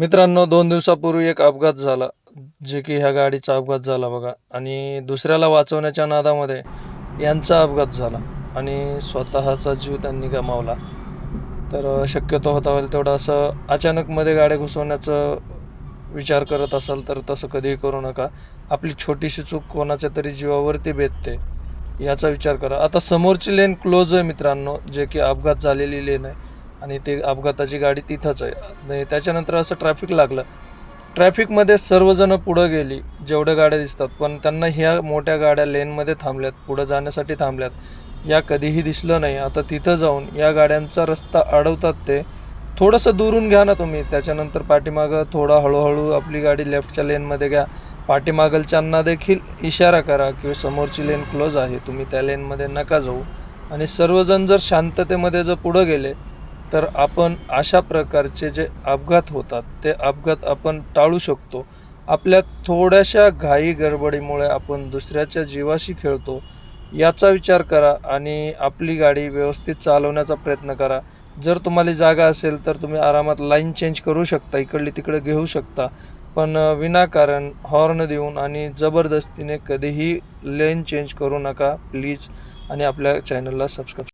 मित्रांनो दोन दिवसापूर्वी एक अपघात झाला जे की ह्या गाडीचा अपघात झाला बघा. आणि दुसऱ्याला वाचवण्याच्या नादामध्ये यांचा अपघात झाला आणि स्वतःचा जीव त्यांनी गमावला. तर शक्यतो होता होईल तेवढं असं अचानकमध्ये गाड्या घुसवण्याचं विचार करत असाल तर तसं कधीही करू नका. आपली छोटीशी चूक कोणाच्या तरी जीवावरती बेतते याचा विचार करा. आता समोरची लेन क्लोज आहे मित्रांनो जे की अपघात झालेली लेन आहे. आणि ते अपघाताची गाडी तिथंच आहे. आणि त्याच्यानंतर असं ट्रॅफिक लागलं. ट्रॅफिकमध्ये सर्वजणं पुढं गेली जेवढ्या गाड्या दिसतात पण त्यांना ह्या मोठ्या गाड्या लेनमध्ये थांबल्यात पुढं जाण्यासाठी थांबल्यात. या कधीही दिसलं नाही. आता तिथं जाऊन या गाड्यांचा रस्ता अडवतात ते. थोडंसं दुरून घ्या ना तुम्ही. त्याच्यानंतर पाठीमागं थोडा हळूहळू आपली गाडी लेफ्टच्या लेनमध्ये घ्या. पाठीमागलच्यांना देखील इशारा करा की समोरची लेन क्लोज आहे. तुम्ही त्या लेनमध्ये नका जाऊ. आणि सर्वजण जर शांततेमध्ये जर पुढं गेले तर आपण अशा प्रकारचे जे अपघात होतात ते अपघात आपण टाळू शकतो. आपल्या थोड्याशा घाई गडबडीमुळे आपण दुसऱ्याच्या जीवाशी खेळतो. याचा विचार करा आणि आपली गाडी व्यवस्थित चालवण्याचा प्रयत्न करा. जर तुम्हाला जागा असेल तर तुम्ही आरामात लाईन चेंज करू शकता इकडली तिकडे घेऊ शकता. पण विनाकारण हॉर्न देऊन आणि जबरदस्तीने कधीही लेन चेंज करू नका प्लीज. आणि आपल्या चॅनलला सबस्क्राईब